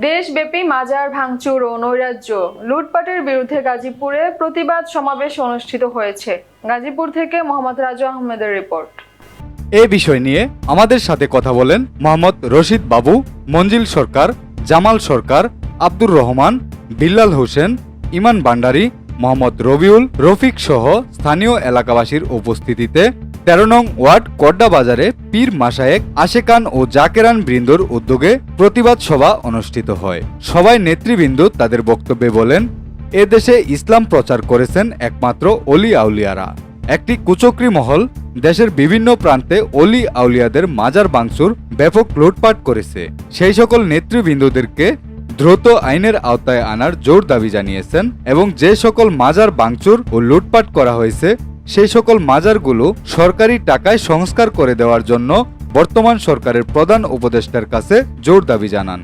দেশব্যাপী মাজার ভাঙচুর ও নৈরাজ্য। লুটপাটের বিরুদ্ধে গাজীপুরে প্রতিবাদ সমাবেশ অনুষ্ঠিত হয়েছে। গাজীপুর থেকে মোহাম্মদ রাজু আহমেদের রিপোর্ট। এ বিষয় নিয়ে আমাদের সাথে কথা বলেন মোহাম্মদ রশিদ বাবু, মঞ্জিল সরকার, জামাল সরকার, আব্দুর রহমান, বিল্লাল হোসেন, ইমান ভান্ডারী, মোহাম্মদ রবিউল রফিক সহ স্থানীয় এলাকাবাসীর উপস্থিতিতে তেরো নং ওয়ার্ড কড্ডা বাজারে পীর মাসায়েক আশেকান ও জাকেরান বৃন্দর উদ্যোগে প্রতিবাদ সভা অনুষ্ঠিত হয়। সবাই নেতৃবৃন্দ তাদের বক্তব্যে বলেন, এ দেশে ইসলাম প্রচার করেছেন একমাত্র অলি আউলিয়ারা। একটি কুচক্রি মহল দেশের বিভিন্ন প্রান্তে অলি আউলিয়াদের মাজার বাংচুর ব্যাপক লুটপাট করেছে। সেই সকল নেতৃবৃন্দদেরকে দ্রুত আইনের আওতায় আনার জোর দাবি জানিয়েছেন এবং যে সকল মাজার বাংচুর ও লুটপাট করা হয়েছে সেই সকল মাজারগুলো সরকারি টাকায় সংস্কার করে দেওয়ার জন্য বর্তমান সরকারের প্রধান উপদেষ্টার কাছে জোর দাবি জানান।